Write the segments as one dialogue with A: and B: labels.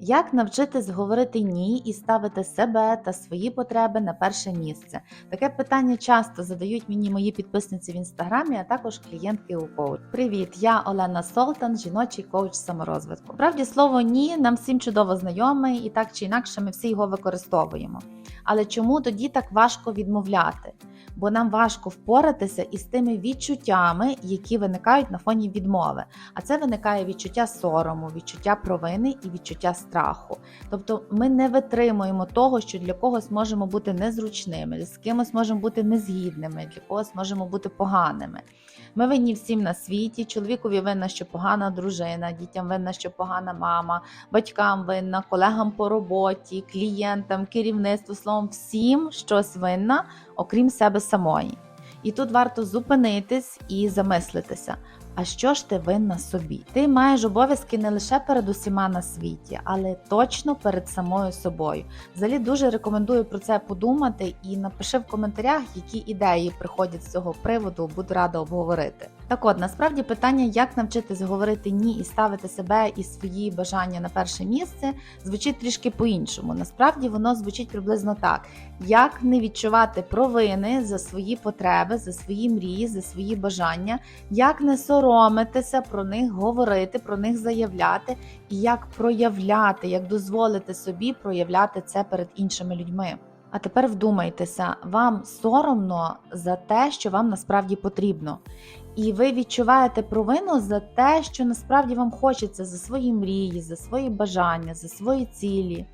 A: Як навчитись говорити ні і ставити себе та свої потреби на перше місце? Таке питання часто задають мені мої підписниці в інстаграмі, а також клієнтки у коуч. Привіт, я Олена Солтан, жіночий коуч саморозвитку. Правді слово ні нам всім чудово знайоме, і так чи інакше ми всі його використовуємо. Але чому тоді так важко відмовляти? Бо нам важко впоратися із тими відчуттями, які виникають на фоні відмови. А це виникає відчуття сорому, відчуття провини і відчуття страху. Тобто ми не витримуємо того, що для когось можемо бути незручними, з кимось можемо бути незгідними, для когось можемо бути поганими. Ми винні всім на світі. Чоловікові винна, що погана дружина, дітям винна, що погана мама, батькам винна, колегам по роботі, клієнтам, керівництву, словом, всім щось винна, окрім себе самої. І тут варто зупинитись і замислитися. А що ж ти винна собі? Ти маєш обов'язки не лише перед усіма на світі, але точно перед самою собою. Взагалі дуже рекомендую про це подумати і напиши в коментарях, які ідеї приходять з цього приводу, буду рада обговорити. Так от насправді питання, як навчитись говорити ні і ставити себе і свої бажання на перше місце, звучить трішки по-іншому. Насправді воно звучить приблизно так: як не відчувати провини за свої потреби, за свої мрії, за свої бажання, як не соромитися про них говорити, про них заявляти, і як проявляти, як дозволити собі проявляти це перед іншими людьми. А тепер вдумайтеся, вам соромно за те, що вам насправді потрібно. І ви відчуваєте провину за те, що насправді вам хочеться за свої мрії, за свої бажання, за свої цілі.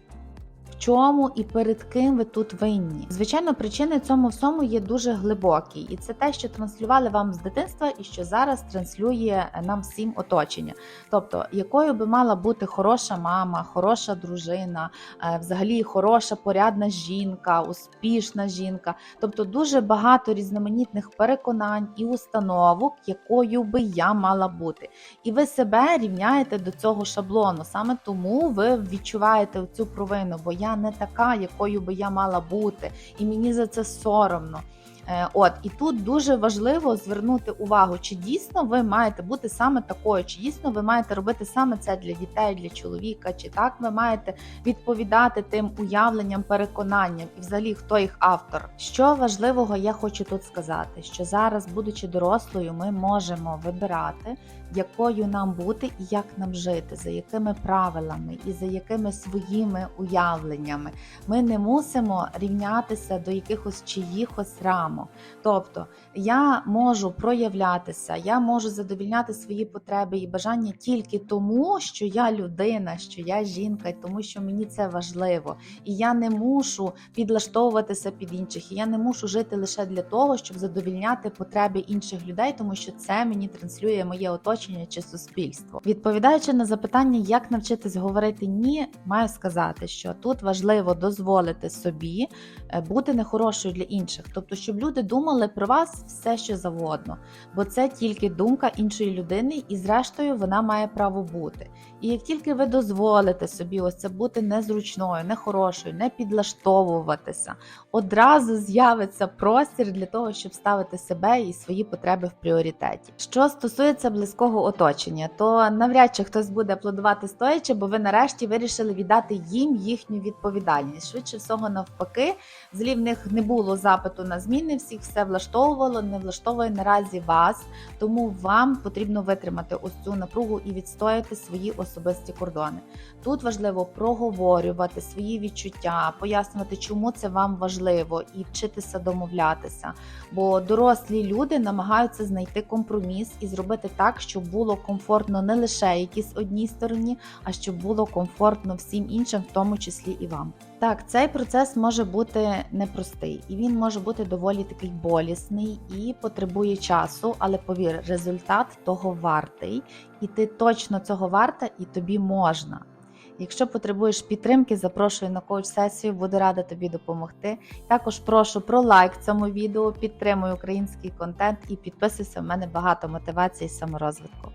A: В чому і перед ким ви тут винні? Звичайно, причини цьому всьому є дуже глибокі, і це те, що транслювали вам з дитинства, і що зараз транслює нам всім оточення. Тобто, якою би мала бути хороша мама, хороша дружина, е, взагалі хороша порядна жінка, успішна жінка. Тобто, дуже багато різноманітних переконань і установок, якою би я мала бути. І ви себе рівняєте до цього шаблону. Саме тому ви відчуваєте цю провину, бо я не така, якою би я мала бути, і мені за це соромно. Е, От і тут дуже важливо звернути увагу, чи дійсно ви маєте бути саме такою, чи дійсно ви маєте робити саме це для дітей, для чоловіка, чи так ви маєте відповідати тим уявленням, переконанням, і взагалі хто їх автор. Що важливого я хочу тут сказати, що зараз, будучи дорослою, ми можемо вибирати, якою нам бути і як нам жити, за якими правилами і за якими своїми уявленнями. Ми не мусимо рівнятися до якихось чиїхось рамок. Тобто я можу проявлятися, я можу задовільняти свої потреби і бажання тільки тому, що я людина, що я жінка, і тому що мені це важливо. І я не мушу підлаштовуватися під інших. І я не мушу жити лише для того, щоб задовільняти потреби інших людей, тому що це мені транслює моє оточення чи суспільство. Відповідаючи на запитання, як навчитись говорити ні, маю сказати, що тут важливо дозволити собі е, бути нехорошою для інших, тобто, щоб люди думали про вас все, що завгодно, бо це тільки думка іншої людини, і зрештою вона має право бути. І як тільки ви дозволите собі ось це бути незручною, нехорошою, не підлаштовуватися, одразу з'явиться простір для того, щоб ставити себе і свої потреби в пріоритеті. Що стосується близького оточення, то навряд чи хтось буде аплодувати стоячи, бо ви нарешті вирішили віддати їм їхню відповідальність. Швидше всього, навпаки, взагалі в них не було запиту на зміни, всіх все влаштовувало, не влаштовує наразі вас, тому вам потрібно витримати ось цю напругу і відстояти свої особисті кордони. Тут важливо проговорювати свої відчуття, пояснювати, чому це вам важливо, і вчитися домовлятися. Бо дорослі люди намагаються знайти компроміс і зробити так, щоб було комфортно не лише якійсь одній стороні, а щоб було комфортно всім іншим, в тому числі і вам. Так, цей процес може бути непростий, і він може бути доволі такий болісний і потребує часу, але повір, результат того вартий, і ти точно цього варта, і тобі можна. Якщо потребуєш підтримки, запрошую на коуч-сесію, буду рада тобі допомогти. Також прошу про лайк цьому відео, підтримуй український контент і підписуйся. У мене багато мотивації саморозвитку.